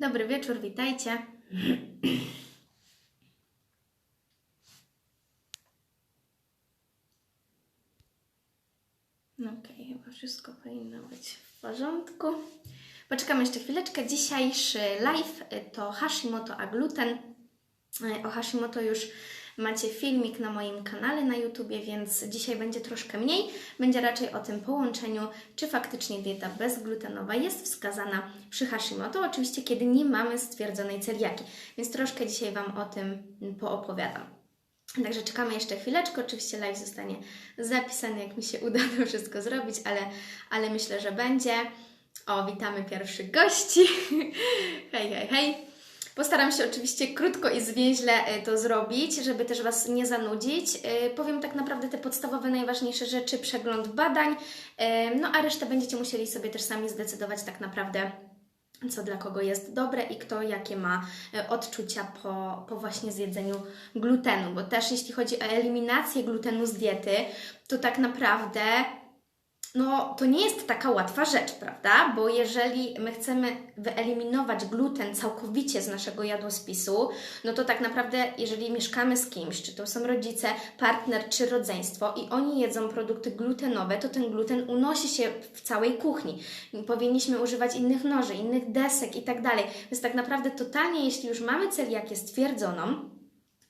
Dobry wieczór, witajcie. No Okej, chyba wszystko powinno być w porządku. Poczekam jeszcze chwileczkę. Dzisiejszy live to Hashimoto a gluten. Y, O Hashimoto już macie filmik na moim kanale na YouTubie, więc dzisiaj będzie troszkę mniej. Będzie raczej o tym połączeniu, czy faktycznie dieta bezglutenowa jest wskazana przy Hashimoto, oczywiście kiedy nie mamy stwierdzonej celiaki. Więc troszkę dzisiaj Wam o tym poopowiadam. Także czekamy jeszcze chwileczkę. Oczywiście live zostanie zapisany, jak mi się uda to wszystko zrobić, ale, ale myślę, że będzie. O, witamy pierwszych gości. hej, hej, hej. Postaram się oczywiście krótko i zwięźle e, to zrobić, żeby też Was nie zanudzić. E, Powiem tak naprawdę te podstawowe, najważniejsze rzeczy, przegląd badań, e, no a resztę będziecie musieli sobie też sami zdecydować tak naprawdę, co dla kogo jest dobre i kto jakie ma odczucia po, po właśnie zjedzeniu glutenu. Bo też jeśli chodzi o eliminację glutenu z diety, to tak naprawdę no, to nie jest taka łatwa rzecz, prawda? Bo jeżeli my chcemy wyeliminować gluten całkowicie z naszego jadłospisu, no to tak naprawdę, jeżeli mieszkamy z kimś, czy to są rodzice, partner, czy rodzeństwo i oni jedzą produkty glutenowe, to ten gluten unosi się w całej kuchni. Powinniśmy używać innych noży, innych desek i tak dalej. Więc tak naprawdę totalnie, jeśli już mamy celiakię stwierdzoną,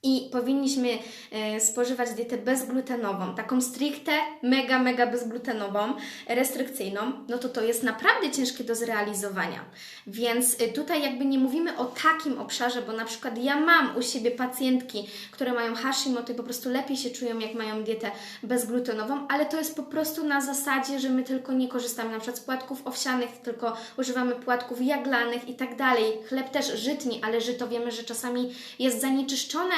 i powinniśmy e, spożywać dietę bezglutenową, taką stricte, mega, mega bezglutenową, restrykcyjną, no to to jest naprawdę ciężkie do zrealizowania. Więc e, tutaj jakby nie mówimy o takim obszarze, bo na przykład ja mam u siebie pacjentki, które mają Hashimoto i po prostu lepiej się czują, jak mają dietę bezglutenową, ale to jest po prostu na zasadzie, że my tylko nie korzystamy na przykład z płatków owsianych, tylko używamy płatków jaglanych i tak dalej. Chleb też żytni, ale żyto wiemy, że czasami jest zanieczyszczone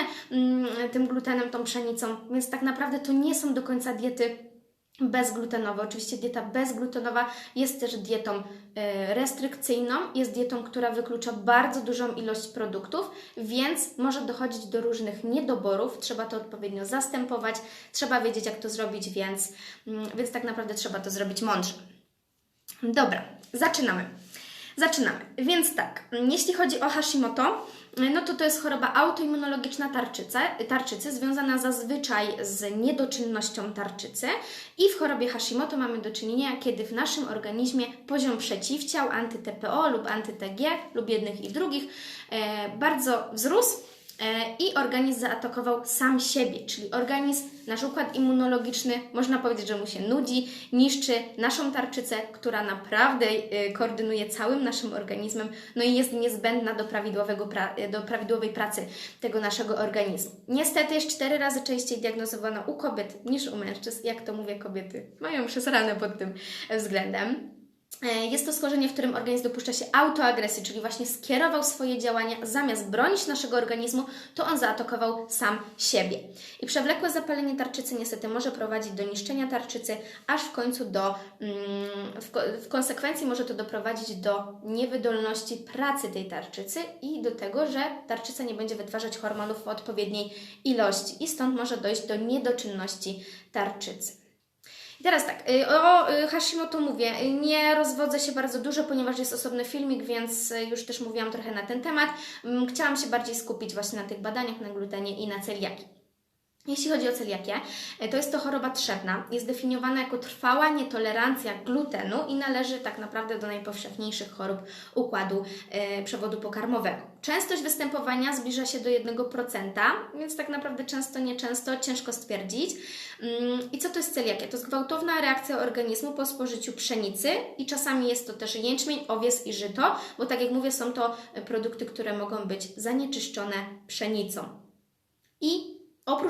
tym glutenem, tą pszenicą, więc tak naprawdę to nie są do końca diety bezglutenowe. Oczywiście dieta bezglutenowa jest też dietą e, restrykcyjną, jest dietą, która wyklucza bardzo dużą ilość produktów, więc może dochodzić do różnych niedoborów. Trzeba to odpowiednio zastępować, trzeba wiedzieć, jak to zrobić, więc, mm, więc tak naprawdę trzeba to zrobić mądrze. Dobra, zaczynamy. Zaczynamy. Więc tak, jeśli chodzi o Hashimoto, no to to jest choroba autoimmunologiczna tarczycy, tarczycy, związana zazwyczaj z niedoczynnością tarczycy. I w chorobie Hashimoto mamy do czynienia, kiedy w naszym organizmie poziom przeciwciał anty-TPO lub anty-TG lub jednych i drugich e, bardzo wzrósł i organizm zaatakował sam siebie, czyli organizm, nasz układ immunologiczny, można powiedzieć, że mu się nudzi, niszczy naszą tarczycę, która naprawdę e, koordynuje całym naszym organizmem, no i jest niezbędna do, prawidłowego pra- do prawidłowej pracy tego naszego organizmu. Niestety jest cztery razy częściej diagnozowana u kobiet niż u mężczyzn. Jak to mówię, kobiety mają przesrane pod tym względem. E, Jest to schorzenie, w którym organizm dopuszcza się autoagresji, czyli właśnie skierował swoje działania zamiast bronić naszego organizmu, to on zaatakował sam siebie. I przewlekłe zapalenie tarczycy niestety może prowadzić do niszczenia tarczycy, aż w końcu do, mm, w, ko- w konsekwencji może to doprowadzić do niewydolności pracy tej tarczycy i do tego, że tarczyca nie będzie wytwarzać hormonów w odpowiedniej ilości i stąd może dojść do niedoczynności tarczycy. I teraz tak, y, o y, Hashimoto mówię, y, nie rozwodzę się bardzo dużo, ponieważ jest osobny filmik, więc już też mówiłam trochę na ten temat. Mm, Chciałam się bardziej skupić właśnie na tych badaniach, na glutenie i na celiaki. Jeśli chodzi o celiakię, y, to jest to choroba trzewna. Jest definiowana jako trwała nietolerancja glutenu i należy tak naprawdę do najpowszechniejszych chorób układu y, przewodu pokarmowego. Częstość występowania zbliża się do 1%, więc tak naprawdę często, nieczęsto, ciężko stwierdzić. Mm, I co to jest celiakia? To jest gwałtowna reakcja organizmu po spożyciu pszenicy i czasami jest to też jęczmień, owies i żyto, bo tak jak mówię, są to produkty, które mogą być zanieczyszczone pszenicą.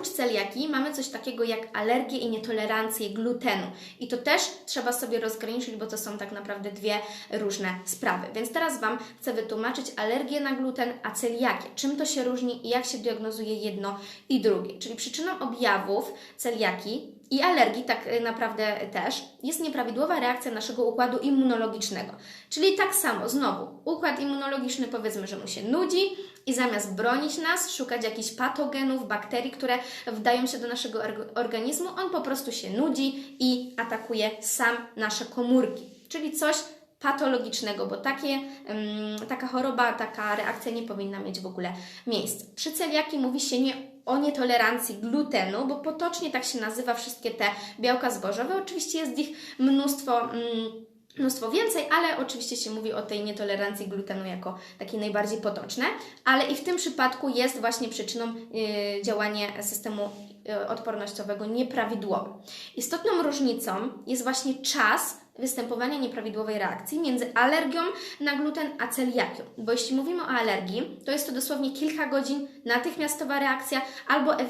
Oprócz celiaki mamy coś takiego jak alergię i nietolerancję glutenu. I to też trzeba sobie rozgraniczyć, bo to są tak naprawdę dwie różne sprawy. Więc teraz Wam chcę wytłumaczyć alergię na gluten, a celiakię. Czym to się różni i jak się diagnozuje jedno i drugie. Czyli przyczyną objawów celiaki i alergii tak y, naprawdę też jest nieprawidłowa reakcja naszego układu immunologicznego. Czyli tak samo, znowu, układ immunologiczny powiedzmy, że mu się nudzi i zamiast bronić nas, szukać jakichś patogenów, bakterii, które wdają się do naszego org- organizmu, on po prostu się nudzi i atakuje sam nasze komórki. Czyli coś patologicznego, bo takie, ym, taka choroba, taka reakcja nie powinna mieć w ogóle miejsca. Przy celiaki mówi się nie o nietolerancji glutenu, bo potocznie tak się nazywa wszystkie te białka zbożowe. Oczywiście jest ich mnóstwo. Ym, mnóstwo więcej, ale oczywiście się mówi o tej nietolerancji glutenu jako takiej najbardziej potoczne, ale i w tym przypadku jest właśnie przyczyną yy, działania systemu yy, odpornościowego nieprawidłowe. Istotną różnicą jest właśnie czas występowania nieprawidłowej reakcji między alergią na gluten a celiakią. Bo jeśli mówimy o alergii, to jest to dosłownie kilka godzin, natychmiastowa reakcja, albo e,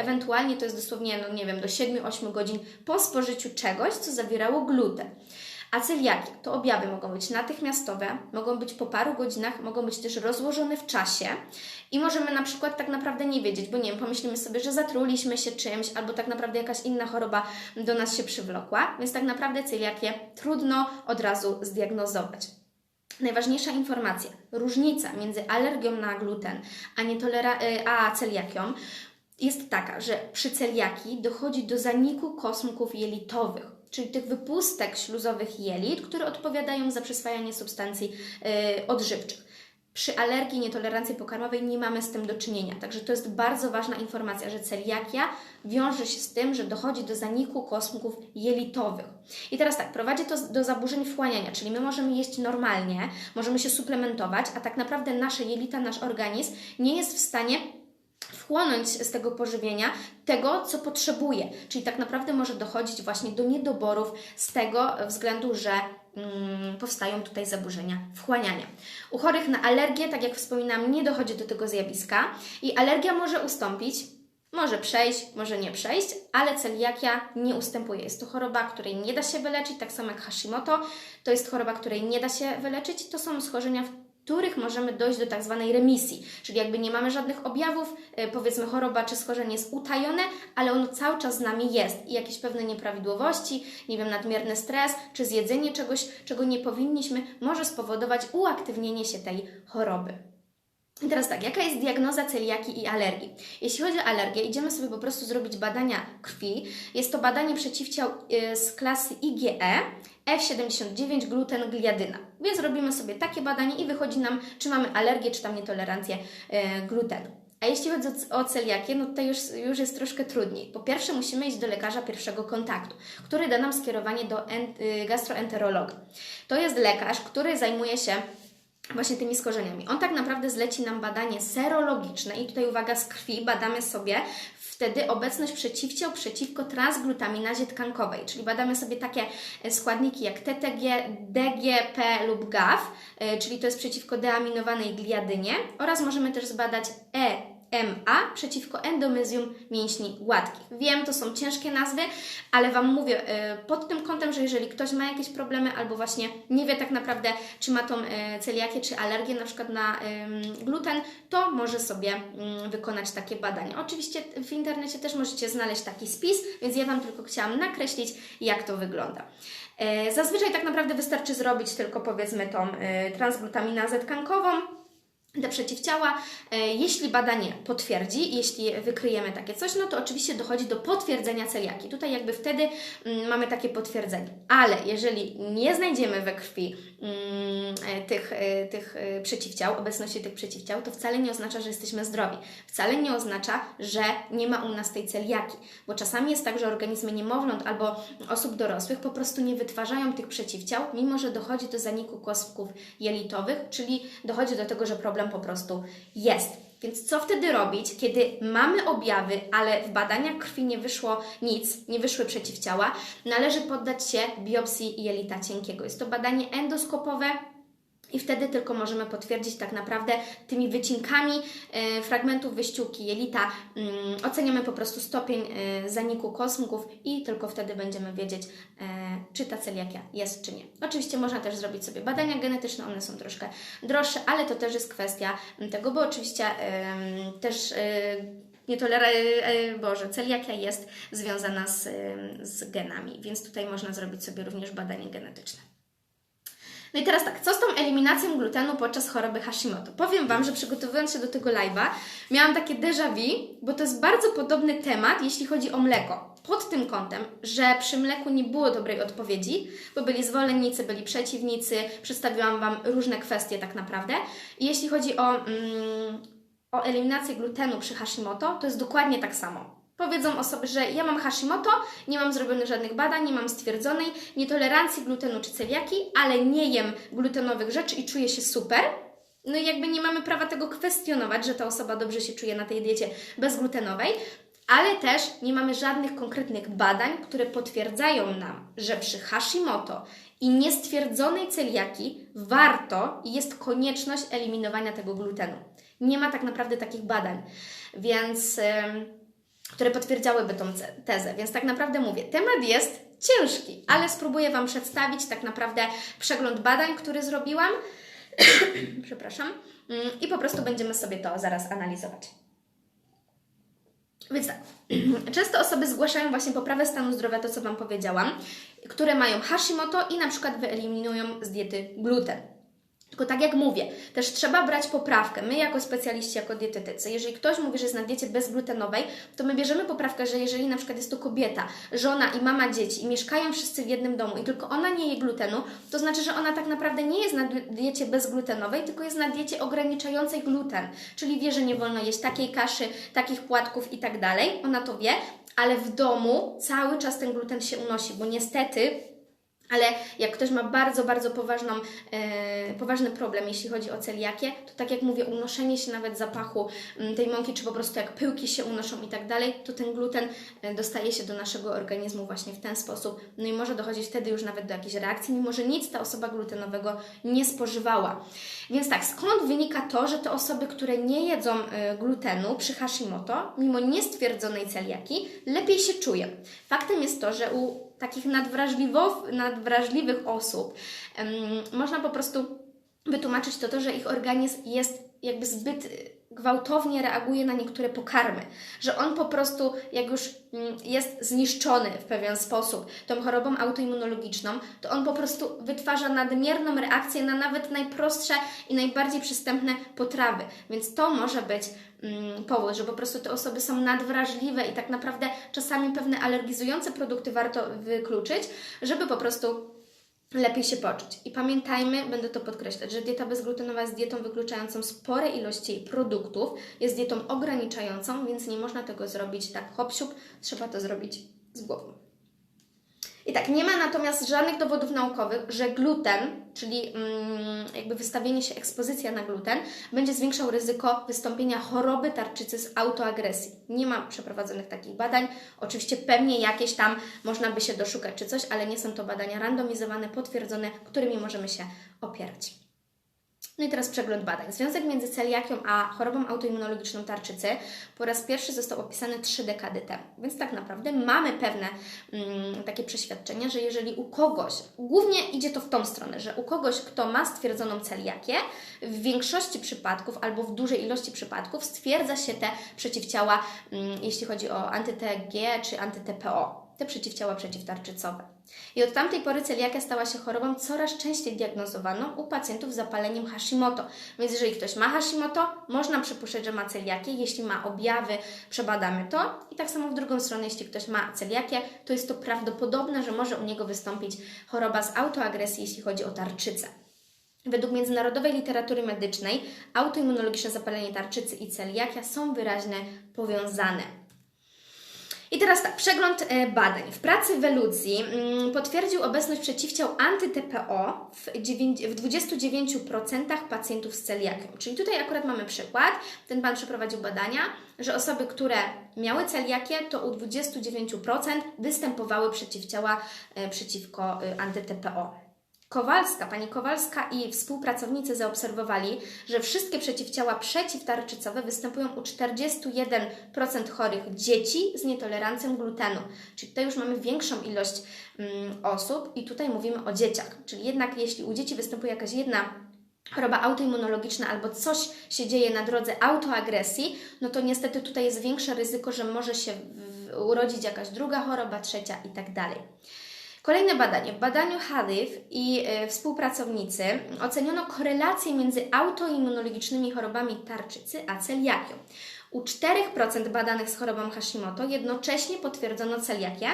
ewentualnie to jest dosłownie, no nie wiem, do 7-8 godzin po spożyciu czegoś, co zawierało gluten. A celiakia to objawy mogą być natychmiastowe, mogą być po paru godzinach, mogą być też rozłożone w czasie i możemy na przykład tak naprawdę nie wiedzieć, bo nie wiem, pomyślimy sobie, że zatruliśmy się czymś albo tak naprawdę jakaś inna choroba do nas się przywlokła, więc tak naprawdę celiakię trudno od razu zdiagnozować. Najważniejsza informacja, różnica między alergią na gluten a, nietolera- y, a celiakią jest taka, że przy celiaki dochodzi do zaniku kosmków jelitowych czyli tych wypustek śluzowych jelit, które odpowiadają za przyswajanie substancji yy, odżywczych. Przy alergii, nietolerancji pokarmowej nie mamy z tym do czynienia. Także to jest bardzo ważna informacja, że celiakia wiąże się z tym, że dochodzi do zaniku kosmków jelitowych. I teraz tak, prowadzi to do zaburzeń wchłaniania, czyli my możemy jeść normalnie, możemy się suplementować, a tak naprawdę nasze jelita, nasz organizm nie jest w stanie wchłonąć z tego pożywienia tego, co potrzebuje. Czyli tak naprawdę może dochodzić właśnie do niedoborów z tego względu, że mm, powstają tutaj zaburzenia wchłaniania. U chorych na alergię, tak jak wspominam, nie dochodzi do tego zjawiska i alergia może ustąpić. Może przejść, może nie przejść, ale celiakia nie ustępuje. Jest to choroba, której nie da się wyleczyć, tak samo jak Hashimoto. To jest choroba, której nie da się wyleczyć. To są schorzenia, których możemy dojść do tak zwanej remisji, czyli jakby nie mamy żadnych objawów, e, powiedzmy choroba czy schorzenie jest utajone, ale ono cały czas z nami jest i jakieś pewne nieprawidłowości, nie wiem, nadmierny stres czy zjedzenie czegoś, czego nie powinniśmy, może spowodować uaktywnienie się tej choroby. I teraz tak, jaka jest diagnoza celiaki i alergii? Jeśli chodzi o alergię, idziemy sobie po prostu zrobić badania krwi. Jest to badanie przeciwciał y, z klasy IgE, F79 gluten gliadyna. Więc robimy sobie takie badanie i wychodzi nam, czy mamy alergię, czy tam nietolerancję y, glutenu. A jeśli chodzi o celiakię, no tutaj już, już jest troszkę trudniej. Po pierwsze, musimy iść do lekarza pierwszego kontaktu, który da nam skierowanie do y, gastroenterologa. To jest lekarz, który zajmuje się właśnie tymi skorzeniami. On tak naprawdę zleci nam badanie serologiczne i tutaj uwaga, z krwi badamy sobie wtedy obecność przeciwciał przeciwko transglutaminazie tkankowej, czyli badamy sobie takie e, składniki jak TTG, DGP lub GAF, e, czyli to jest przeciwko deaminowanej gliadynie oraz możemy też zbadać E MA przeciwko endomezium mięśni gładkich. Wiem, to są ciężkie nazwy, ale Wam mówię e, pod tym kątem, że jeżeli ktoś ma jakieś problemy albo właśnie nie wie tak naprawdę, czy ma tą e, celiakię, czy alergię na przykład na gluten, to może sobie mm, wykonać takie badania. Oczywiście w internecie też możecie znaleźć taki spis, więc ja Wam tylko chciałam nakreślić, jak to wygląda. E, zazwyczaj tak naprawdę wystarczy zrobić tylko powiedzmy tą transglutaminazę tkankową, te przeciwciała. E, jeśli badanie potwierdzi, jeśli wykryjemy takie coś, no to oczywiście dochodzi do potwierdzenia celiaki. Tutaj jakby wtedy mm, mamy takie potwierdzenie. Ale jeżeli nie znajdziemy we krwi mm, e, tych, e, tych przeciwciał, obecności tych przeciwciał, to wcale nie oznacza, że jesteśmy zdrowi. Wcale nie oznacza, że nie ma u nas tej celiaki. Bo czasami jest tak, że organizmy niemowląt albo osób dorosłych po prostu nie wytwarzają tych przeciwciał, mimo że dochodzi do zaniku kostków jelitowych, czyli dochodzi do tego, że problem po prostu jest. Więc co wtedy robić, kiedy mamy objawy, ale w badaniach krwi nie wyszło nic, nie wyszły przeciwciała? Należy poddać się biopsji jelita cienkiego. Jest to badanie endoskopowe, i wtedy tylko możemy potwierdzić tak naprawdę tymi wycinkami e, fragmentów wyściółki jelita. Mm, oceniamy po prostu stopień e, zaniku kosmków i tylko wtedy będziemy wiedzieć, e, czy ta celiakia jest, czy nie. Oczywiście można też zrobić sobie badania genetyczne, one są troszkę droższe, ale to też jest kwestia tego, bo oczywiście też nietolera, Boże, celiakia jest związana z, z genami, więc tutaj można zrobić sobie również badanie genetyczne. No i teraz tak, co z tą eliminacją glutenu podczas choroby Hashimoto? Powiem Wam, że przygotowując się do tego live'a, miałam takie déjà vu, bo to jest bardzo podobny temat, jeśli chodzi o mleko. Pod tym kątem, że przy mleku nie było dobrej odpowiedzi, bo byli zwolennicy, byli przeciwnicy, przedstawiłam Wam różne kwestie tak naprawdę. I jeśli chodzi o, mm, o eliminację glutenu przy Hashimoto, to jest dokładnie tak samo. Powiedzą osoby, że ja mam Hashimoto, nie mam zrobionych żadnych badań, nie mam stwierdzonej nietolerancji glutenu czy celiaki, ale nie jem glutenowych rzeczy i czuję się super. No i jakby nie mamy prawa tego kwestionować, że ta osoba dobrze się czuje na tej diecie bezglutenowej, ale też nie mamy żadnych konkretnych badań, które potwierdzają nam, że przy Hashimoto i niestwierdzonej celiaki warto i jest konieczność eliminowania tego glutenu. Nie ma tak naprawdę takich badań, więc. Yy, które potwierdziałyby tą tezę. Więc tak naprawdę mówię, temat jest ciężki, ale spróbuję Wam przedstawić tak naprawdę przegląd badań, który zrobiłam. Przepraszam. Mm, I po prostu będziemy sobie to zaraz analizować. Więc tak, często osoby zgłaszają właśnie poprawę stanu zdrowia, to co Wam powiedziałam, które mają Hashimoto i na przykład wyeliminują z diety gluten. Tylko tak jak mówię, też trzeba brać poprawkę. My jako specjaliści, jako dietetycy, jeżeli ktoś mówi, że jest na diecie bezglutenowej, to my bierzemy poprawkę, że jeżeli na przykład jest to kobieta, żona i mama dzieci i mieszkają wszyscy w jednym domu i tylko ona nie je glutenu, to znaczy, że ona tak naprawdę nie jest na diecie bezglutenowej, tylko jest na diecie ograniczającej gluten. Czyli wie, że nie wolno jeść takiej kaszy, takich płatków i tak dalej. Ona to wie, ale w domu cały czas ten gluten się unosi, bo niestety ale jak ktoś ma bardzo, bardzo poważną, e, poważny problem, jeśli chodzi o celiakię, to tak jak mówię, unoszenie się nawet zapachu m, tej mąki, czy po prostu jak pyłki się unoszą i tak dalej, to ten gluten e, dostaje się do naszego organizmu właśnie w ten sposób. No i może dochodzić wtedy już nawet do jakiejś reakcji, mimo że nic ta osoba glutenowego nie spożywała. Więc tak, skąd wynika to, że te osoby, które nie jedzą e, glutenu przy Hashimoto, mimo niestwierdzonej celiaki, lepiej się czują? Faktem jest to, że u takich nadwrażliwych osób można po prostu wytłumaczyć to, to, że ich organizm jest jakby zbyt gwałtownie reaguje na niektóre pokarmy, że on po prostu, jak już mm, jest zniszczony w pewien sposób tą chorobą autoimmunologiczną, to on po prostu wytwarza nadmierną reakcję na nawet najprostsze i najbardziej przystępne potrawy. Więc to może być mm, powód, że po prostu te osoby są nadwrażliwe i tak naprawdę czasami pewne alergizujące produkty warto wykluczyć, żeby po prostu lepiej się poczuć. I pamiętajmy, będę to podkreślać, że dieta bezglutenowa jest dietą wykluczającą spore ilości produktów, jest dietą ograniczającą, więc nie można tego zrobić tak hop trzeba to zrobić z głową. I tak, nie ma natomiast żadnych dowodów naukowych, że gluten, czyli mm, jakby wystawienie się, ekspozycja na gluten, będzie zwiększał ryzyko wystąpienia choroby tarczycy z autoagresji. Nie ma przeprowadzonych takich badań. Oczywiście pewnie jakieś tam można by się doszukać czy coś, ale nie są to badania randomizowane, potwierdzone, którymi możemy się opierać. No i teraz przegląd badań. Związek między celiakią a chorobą autoimmunologiczną tarczycy po raz pierwszy został opisany trzy dekady temu. Więc tak naprawdę mamy pewne mm, takie przeświadczenia, że jeżeli u kogoś, głównie idzie to w tą stronę, że u kogoś, kto ma stwierdzoną celiakię, w większości przypadków albo w dużej ilości przypadków stwierdza się te przeciwciała, mm, jeśli chodzi o anty-TG czy anty-TPO, te przeciwciała przeciwtarczycowe. I od tamtej pory celiakia stała się chorobą coraz częściej diagnozowaną u pacjentów z zapaleniem Hashimoto. Więc jeżeli ktoś ma Hashimoto, można przypuszczać, że ma celiakię. Jeśli ma objawy, przebadamy to. I tak samo w drugą stronę, jeśli ktoś ma celiakię, to jest to prawdopodobne, że może u niego wystąpić choroba z autoagresji, jeśli chodzi o tarczycę. Według międzynarodowej literatury medycznej autoimmunologiczne zapalenie tarczycy i celiakia są wyraźnie powiązane. I teraz tak, przegląd e, badań. W pracy Welucji mm, potwierdził obecność przeciwciał anty-TPO w, w 29% pacjentów z celiakią. Czyli tutaj akurat mamy przykład, ten Pan przeprowadził badania, że osoby, które miały celiakię, to u 29% występowały przeciwciała e, przeciwko e, anty-TPO. Kowalska, pani Kowalska i współpracownicy zaobserwowali, że wszystkie przeciwciała przeciwtarczycowe występują u 41% chorych dzieci z nietolerancją glutenu. Czyli tutaj już mamy większą ilość mm, osób i tutaj mówimy o dzieciach. Czyli jednak jeśli u dzieci występuje jakaś jedna choroba autoimmunologiczna albo coś się dzieje na drodze autoagresji, no to niestety tutaj jest większe ryzyko, że może się urodzić jakaś druga choroba, trzecia i tak dalej. Kolejne badanie. W badaniu Hadith i e, współpracownicy oceniono korelację między autoimmunologicznymi chorobami tarczycy a celiakią. U 4% badanych z chorobą Hashimoto jednocześnie potwierdzono celiakię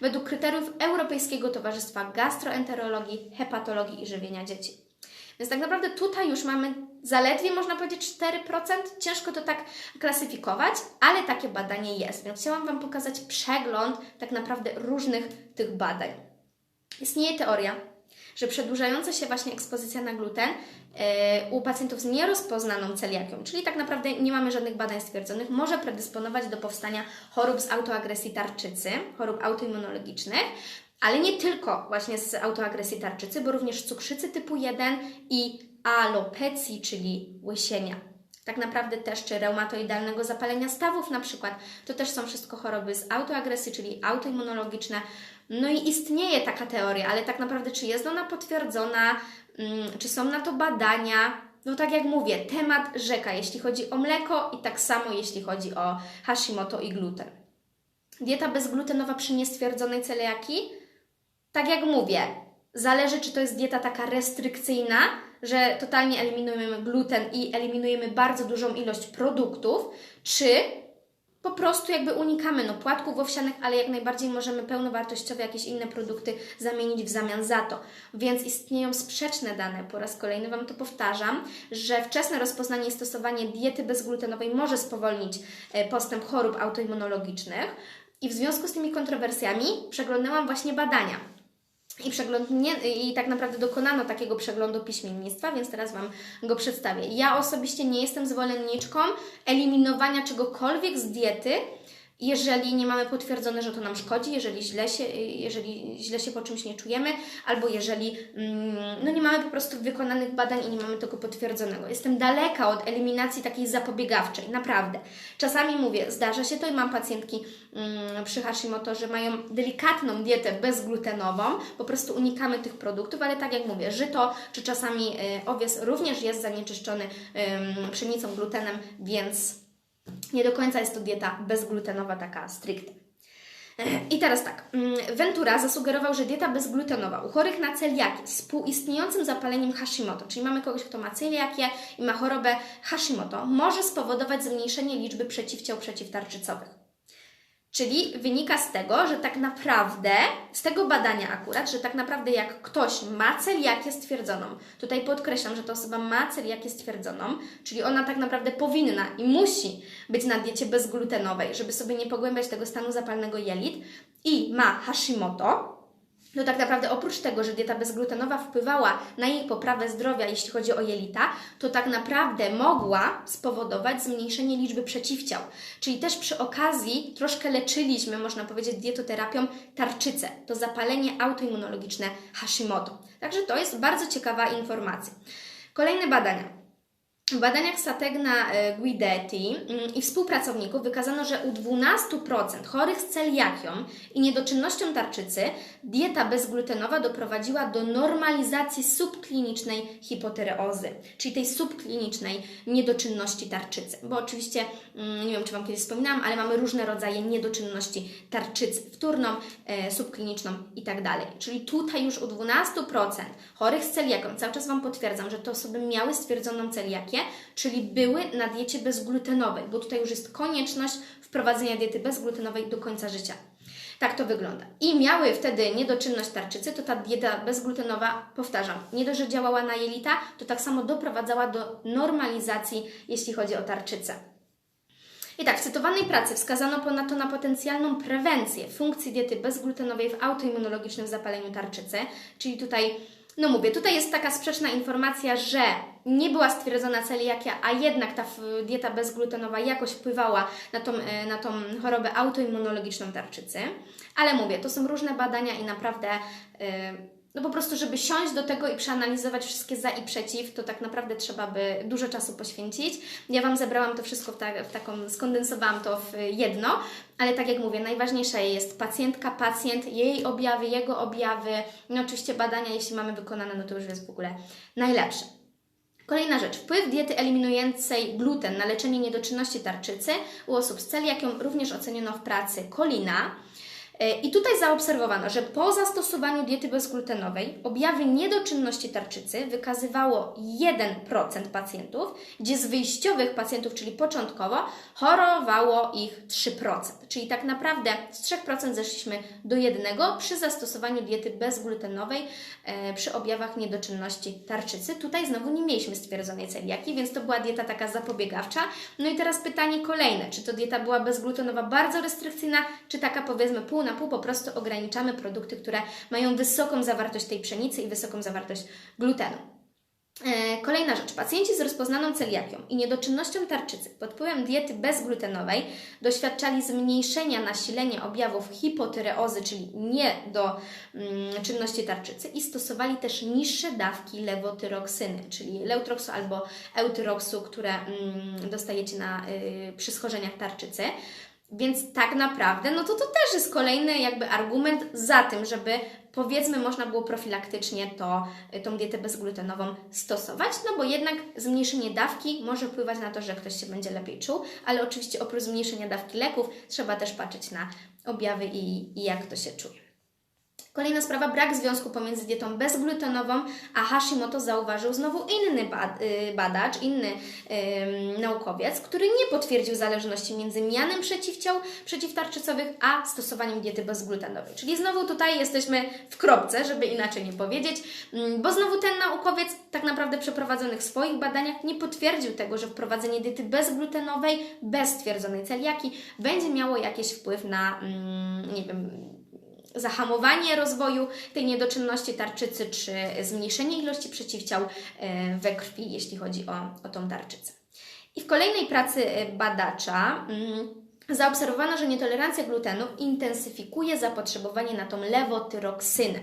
według kryteriów Europejskiego Towarzystwa Gastroenterologii, Hepatologii i Żywienia Dzieci. Więc tak naprawdę tutaj już mamy zaledwie, można powiedzieć, 4%. Ciężko to tak klasyfikować, ale takie badanie jest. Więc chciałam Wam pokazać przegląd tak naprawdę różnych tych badań. Istnieje teoria, że przedłużająca się właśnie ekspozycja na gluten yy, u pacjentów z nierozpoznaną celiakią, czyli tak naprawdę nie mamy żadnych badań stwierdzonych, może predysponować do powstania chorób z autoagresji tarczycy, chorób autoimmunologicznych, ale nie tylko właśnie z autoagresji tarczycy, bo również cukrzycy typu 1 i alopecji, czyli łysienia. Tak naprawdę też, czy reumatoidalnego zapalenia stawów na przykład, to też są wszystko choroby z autoagresji, czyli autoimmunologiczne. No i istnieje taka teoria, ale tak naprawdę czy jest ona potwierdzona, mm, czy są na to badania, no tak jak mówię, temat rzeka, jeśli chodzi o mleko i tak samo jeśli chodzi o Hashimoto i gluten. Dieta bezglutenowa przy niestwierdzonej celiaki? Tak jak mówię, zależy czy to jest dieta taka restrykcyjna, że totalnie eliminujemy gluten i eliminujemy bardzo dużą ilość produktów, czy po prostu jakby unikamy no, płatków owsianych, ale jak najbardziej możemy pełnowartościowe jakieś inne produkty zamienić w zamian za to. Więc istnieją sprzeczne dane, po raz kolejny Wam to powtarzam, że wczesne rozpoznanie i stosowanie diety bezglutenowej może spowolnić e, postęp chorób autoimmunologicznych. I w związku z tymi kontrowersjami przeglądałam właśnie badania i, przeglądnie, I tak naprawdę dokonano takiego przeglądu piśmiennictwa, więc teraz Wam go przedstawię. Ja osobiście nie jestem zwolenniczką eliminowania czegokolwiek z diety, jeżeli nie mamy potwierdzone, że to nam szkodzi, jeżeli źle się, jeżeli źle się po czymś nie czujemy, albo jeżeli mm, no nie mamy po prostu wykonanych badań i nie mamy tego potwierdzonego. Jestem daleka od eliminacji takiej zapobiegawczej, naprawdę. Czasami mówię, zdarza się to i mam pacjentki mm, przy Hashimoto, że mają delikatną dietę bezglutenową, po prostu unikamy tych produktów, ale tak jak mówię, żyto czy czasami y, owies również jest zanieczyszczony pszenicą, glutenem, więc nie do końca jest to dieta bezglutenowa, taka stricte. I teraz tak, mm, Ventura zasugerował, że dieta bezglutenowa u chorych na celiakię z współistniejącym zapaleniem Hashimoto, czyli mamy kogoś, kto ma celiakię i ma chorobę Hashimoto, może spowodować zmniejszenie liczby przeciwciał przeciwtarczycowych. Czyli wynika z tego, że tak naprawdę, z tego badania akurat, że tak naprawdę jak ktoś ma celiakię stwierdzoną, tutaj podkreślam, że ta osoba ma celiakię stwierdzoną, czyli ona tak naprawdę powinna i musi być na diecie bezglutenowej, żeby sobie nie pogłębiać tego stanu zapalnego jelit. I ma Hashimoto, no tak naprawdę oprócz tego, że dieta bezglutenowa wpływała na jej poprawę zdrowia, jeśli chodzi o jelita, to tak naprawdę mogła spowodować zmniejszenie liczby przeciwciał. Czyli też przy okazji troszkę leczyliśmy, można powiedzieć, dietoterapią tarczycę, to zapalenie autoimmunologiczne Hashimoto. Także to jest bardzo ciekawa informacja. Kolejne badania. W badaniach Sategna e, Guidetti mm, i współpracowników wykazano, że u 12% chorych z celiakią i niedoczynnością tarczycy dieta bezglutenowa doprowadziła do normalizacji subklinicznej hipotyreozy, czyli tej subklinicznej niedoczynności tarczycy. Bo oczywiście, mm, nie wiem czy Wam kiedyś wspominałam, ale mamy różne rodzaje niedoczynności tarczycy, wtórną, e, subkliniczną i tak. Czyli tutaj już u 12% chorych z celiaką, cały czas Wam potwierdzam, że te osoby miały stwierdzoną celiakię, czyli były na diecie bezglutenowej, bo tutaj już jest konieczność wprowadzenia diety bezglutenowej do końca życia. Tak to wygląda. I miały wtedy niedoczynność tarczycy, to ta dieta bezglutenowa, powtarzam, nie dość, że działała na jelita, to tak samo doprowadzała do normalizacji, jeśli chodzi o tarczycę. I tak, w cytowanej pracy wskazano ponadto na potencjalną prewencję funkcji diety bezglutenowej w autoimmunologicznym zapaleniu tarczycy, czyli tutaj no mówię, tutaj jest taka sprzeczna informacja, że nie była stwierdzona celiakia, a jednak ta dieta bezglutenowa jakoś wpływała na tą, e, na tą chorobę autoimmunologiczną tarczycy. Ale mówię, to są różne badania i naprawdę... Yy, no po prostu, żeby siąść do tego i przeanalizować wszystkie za i przeciw, to tak naprawdę trzeba by dużo czasu poświęcić. Ja Wam zebrałam to wszystko w, ta, w taką, skondensowałam to w jedno, ale tak jak mówię, najważniejsza jest pacjentka, pacjent, jej objawy, jego objawy, no oczywiście badania, jeśli mamy wykonane, no to już jest w ogóle najlepsze. Kolejna rzecz. Wpływ diety eliminującej gluten na leczenie niedoczynności tarczycy u osób z celiakią również oceniono w pracy Kolina. E, I tutaj zaobserwowano, że po zastosowaniu diety bezglutenowej objawy niedoczynności tarczycy wykazywało 1% pacjentów, gdzie z wyjściowych pacjentów, czyli początkowo, chorowało ich 3%. Czyli tak naprawdę z 3% zeszliśmy do 1 przy zastosowaniu diety bezglutenowej e, przy objawach niedoczynności tarczycy. Tutaj znowu nie mieliśmy stwierdzonej celiaki, więc to była dieta taka zapobiegawcza. No i teraz pytanie kolejne, czy to dieta była bezglutenowa bardzo restrykcyjna, czy taka powiedzmy pół na pół, po prostu ograniczamy produkty, które mają wysoką zawartość tej pszenicy i wysoką zawartość glutenu. E, Kolejna rzecz. Pacjenci z rozpoznaną celiakią i niedoczynnością tarczycy pod wpływem diety bezglutenowej doświadczali zmniejszenia nasilenia objawów hipotyreozy, czyli nie do mm, tarczycy i stosowali też niższe dawki lewotyroksyny, czyli leutroksu albo eutyroksu, które mm, dostajecie na, y, przy schorzeniach tarczycy. Więc tak naprawdę, no to to też jest kolejny jakby argument za tym, żeby powiedzmy można było profilaktycznie to, tą dietę bezglutenową stosować, no bo jednak zmniejszenie dawki może wpływać na to, że ktoś się będzie lepiej czuł, ale oczywiście oprócz zmniejszenia dawki leków trzeba też patrzeć na objawy i, i jak to się czuje. Kolejna sprawa, brak związku pomiędzy dietą bezglutenową a Hashimoto zauważył znowu inny y, badacz, inny ym, naukowiec, który nie potwierdził zależności między mianem przeciwciał przeciwtarczycowych a stosowaniem diety bezglutenowej. Czyli znowu tutaj jesteśmy w kropce, żeby inaczej nie powiedzieć, ym, bo znowu ten naukowiec tak naprawdę przeprowadzonych swoich badaniach nie potwierdził tego, że wprowadzenie diety bezglutenowej bez stwierdzonej celiaki będzie miało jakiś wpływ na, ym, nie wiem, zahamowanie rozwoju tej niedoczynności tarczycy, czy zmniejszenie ilości przeciwciał e, we krwi, jeśli chodzi o, o tą tarczycę. I w kolejnej pracy e, badacza mm, zaobserwowano, że nietolerancja glutenu intensyfikuje zapotrzebowanie na tą lewotyroksynę.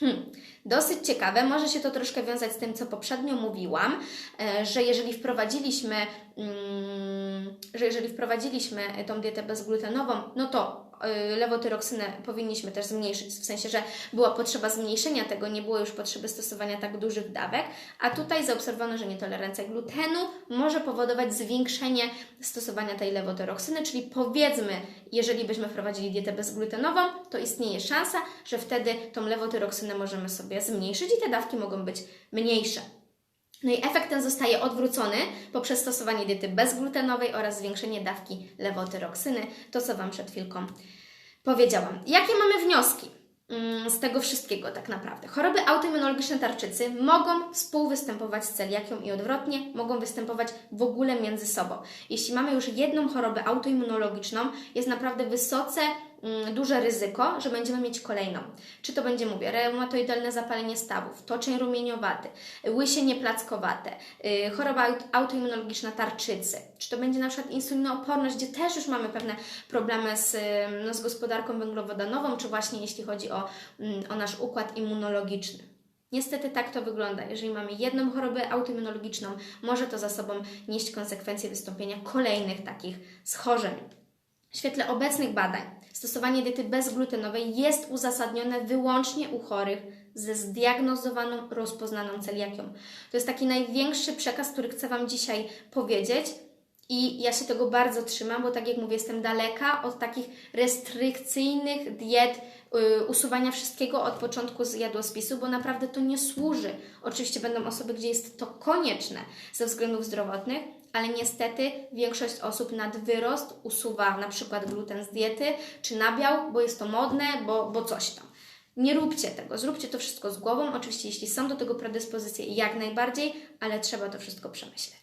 Hmm, dosyć ciekawe, może się to troszkę wiązać z tym, co poprzednio mówiłam, e, że jeżeli wprowadziliśmy, mm, że jeżeli wprowadziliśmy tą dietę bezglutenową, no to lewotyroksynę powinniśmy też zmniejszyć, w sensie, że była potrzeba zmniejszenia tego, nie było już potrzeby stosowania tak dużych dawek, a tutaj zaobserwowano, że nietolerancja glutenu może powodować zwiększenie stosowania tej lewotyroksyny, czyli powiedzmy, jeżeli byśmy wprowadzili dietę bezglutenową, to istnieje szansa, że wtedy tą lewotyroksynę możemy sobie zmniejszyć i te dawki mogą być mniejsze. No i efekt ten zostaje odwrócony poprzez stosowanie diety bezglutenowej oraz zwiększenie dawki lewotyroksyny, to co Wam przed chwilką powiedziałam. Jakie mamy wnioski mm, z tego wszystkiego tak naprawdę? Choroby autoimmunologiczne tarczycy mogą współwystępować z celiakią i odwrotnie, mogą występować w ogóle między sobą. Jeśli mamy już jedną chorobę autoimmunologiczną, jest naprawdę wysoce duże ryzyko, że będziemy mieć kolejną. Czy to będzie, mówię, reumatoidalne zapalenie stawów, toczeń rumieniowaty, łysienie plackowate, yy, choroba aut- autoimmunologiczna tarczycy, czy to będzie na przykład insulinooporność, gdzie też już mamy pewne problemy z, ym, no, z gospodarką węglowodanową, czy właśnie jeśli chodzi o, mm, o nasz układ immunologiczny. Niestety tak to wygląda. Jeżeli mamy jedną chorobę autoimmunologiczną, może to za sobą nieść konsekwencje wystąpienia kolejnych takich schorzeń. W świetle obecnych badań stosowanie diety bezglutenowej jest uzasadnione wyłącznie u chorych ze zdiagnozowaną, rozpoznaną celiakią. To jest taki największy przekaz, który chcę Wam dzisiaj powiedzieć. I ja się tego bardzo trzymam, bo tak jak mówię, jestem daleka od takich restrykcyjnych diet, yy, usuwania wszystkiego od początku z jadłospisu, bo naprawdę to nie służy. Oczywiście będą osoby, gdzie jest to konieczne ze względów zdrowotnych, ale niestety większość osób nad wyrost usuwa na przykład gluten z diety czy nabiał, bo jest to modne, bo, bo coś tam. Nie róbcie tego, zróbcie to wszystko z głową. Oczywiście, jeśli są do tego predyspozycje, jak najbardziej, ale trzeba to wszystko przemyśleć.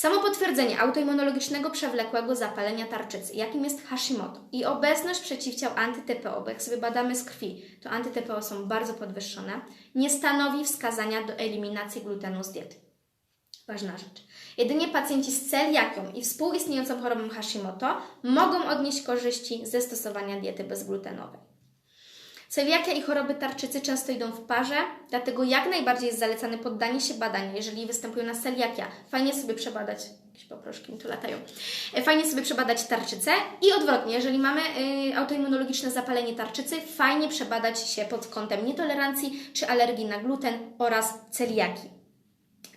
Samo potwierdzenie autoimmunologicznego przewlekłego zapalenia tarczycy, jakim jest Hashimoto i obecność przeciwciał anty-TPO, jak sobie badamy z krwi, to anty-TPO są bardzo podwyższone, nie stanowi wskazania do eliminacji glutenu z diety. Ważna rzecz. Jedynie pacjenci z celiakią i współistniejącą chorobą Hashimoto mogą odnieść korzyści ze stosowania diety bezglutenowej. Celiakia i choroby tarczycy często idą w parze, dlatego jak najbardziej jest zalecane poddanie się badaniu, jeżeli występują na celiakia. Fajnie sobie przebadać, jakieś poproszki mi tu latają, E, fajnie sobie przebadać tarczycę i odwrotnie, jeżeli mamy y, autoimmunologiczne zapalenie tarczycy, fajnie przebadać się pod kątem nietolerancji czy alergii na gluten oraz celiaki.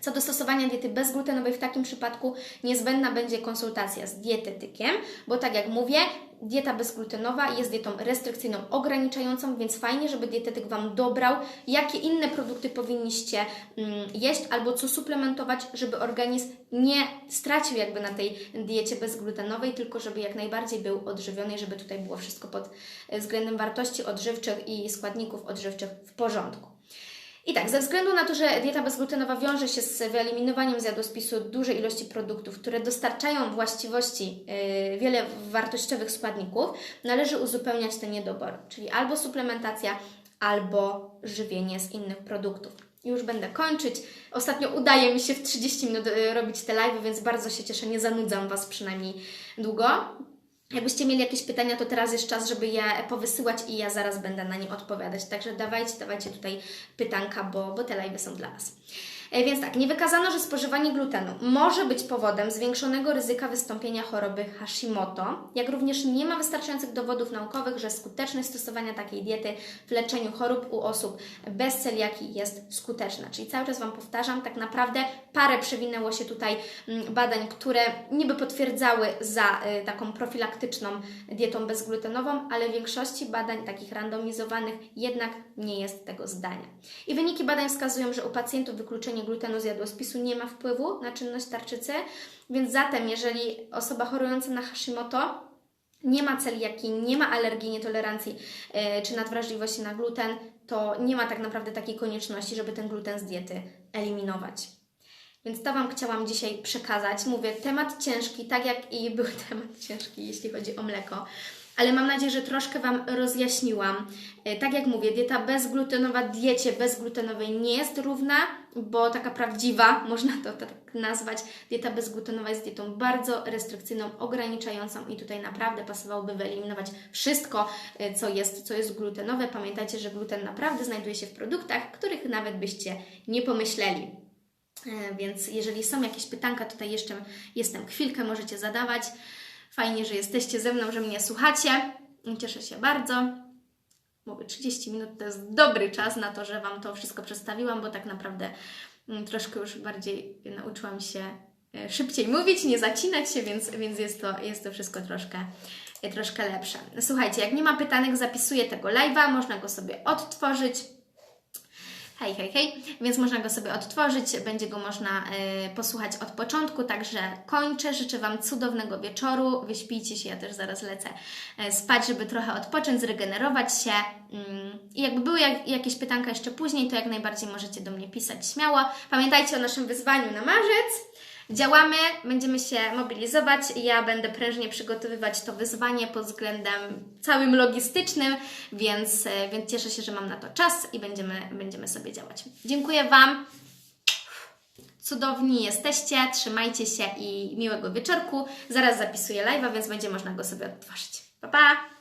Co do stosowania diety bezglutenowej, w takim przypadku niezbędna będzie konsultacja z dietetykiem, bo tak jak mówię, dieta bezglutenowa jest dietą restrykcyjną, ograniczającą, więc fajnie, żeby dietetyk Wam dobrał, jakie inne produkty powinniście mm, jeść albo co suplementować, żeby organizm nie stracił jakby na tej diecie bezglutenowej, tylko żeby jak najbardziej był odżywiony, żeby tutaj było wszystko pod e, względem wartości odżywczych i składników odżywczych w porządku. I tak, ze względu na to, że dieta bezglutenowa wiąże się z wyeliminowaniem z jadłospisu dużej ilości produktów, które dostarczają właściwości, yy, wiele wartościowych składników, należy uzupełniać te niedobory, czyli albo suplementacja, albo żywienie z innych produktów. Już będę kończyć. Ostatnio udaje mi się w 30 minut y, robić te live, więc bardzo się cieszę, nie zanudzam Was przynajmniej długo. Jakbyście mieli jakieś pytania, to teraz jest czas, żeby je powysyłać i ja zaraz będę na nie odpowiadać. Także dawajcie, dawajcie tutaj pytanka, bo, bo te live są dla Was. E, Więc tak, nie wykazano, że spożywanie glutenu może być powodem zwiększonego ryzyka wystąpienia choroby Hashimoto, jak również nie ma wystarczających dowodów naukowych, że skuteczność stosowania takiej diety w leczeniu chorób u osób bez celiaki jest skuteczna. Czyli cały czas Wam powtarzam, tak naprawdę parę przewinęło się tutaj mm, badań, które niby potwierdzały za y, taką profilaktyczną dietą bezglutenową, ale w większości badań takich randomizowanych jednak nie jest tego zdania. I wyniki badań wskazują, że u pacjentów wykluczenie glutenu z jadłospisu nie ma wpływu na czynność tarczycy, więc zatem jeżeli osoba chorująca na Hashimoto nie ma celiaki, nie ma alergii, nietolerancji yy, czy nadwrażliwości na gluten, to nie ma tak naprawdę takiej konieczności, żeby ten gluten z diety eliminować. Więc to Wam chciałam dzisiaj przekazać. Mówię, temat ciężki, tak jak i był temat ciężki, jeśli chodzi o mleko. Ale mam nadzieję, że troszkę Wam rozjaśniłam. E, Tak jak mówię, dieta bezglutenowa diecie bezglutenowej nie jest równa, bo taka prawdziwa, można to tak nazwać, dieta bezglutenowa jest dietą bardzo restrykcyjną, ograniczającą i tutaj naprawdę pasowałoby wyeliminować wszystko, e, co jest, co jest glutenowe. Pamiętajcie, że gluten naprawdę znajduje się w produktach, których nawet byście nie pomyśleli. E, Więc jeżeli są jakieś pytanka, tutaj jeszcze jestem chwilkę, możecie zadawać. Fajnie, że jesteście ze mną, że mnie słuchacie. Cieszę się bardzo. Mówię, 30 minut to jest dobry czas na to, że Wam to wszystko przedstawiłam, bo tak naprawdę mm, troszkę już bardziej nauczyłam się e, szybciej mówić, nie zacinać się, więc, więc jest, to, jest to wszystko troszkę, e, troszkę lepsze. Słuchajcie, jak nie ma pytanek, zapisuję tego live'a, można go sobie odtworzyć. Hej, hej, hej, więc można go sobie odtworzyć, będzie go można y, posłuchać od początku, także kończę. Życzę Wam cudownego wieczoru, wyśpijcie się, ja też zaraz lecę y, spać, żeby trochę odpocząć, zregenerować się. Ym, I jakby były jak, jakieś pytanka jeszcze później, to jak najbardziej możecie do mnie pisać śmiało. Pamiętajcie o naszym wyzwaniu na marzec. Działamy, będziemy się mobilizować. Ja będę prężnie przygotowywać to wyzwanie pod względem całym logistycznym, więc, e, więc cieszę się, że mam na to czas i będziemy, będziemy sobie działać. Dziękuję Wam. Cudowni jesteście, trzymajcie się i miłego wieczorku. Zaraz zapisuję live'a, więc będzie można go sobie odtworzyć. Pa, pa!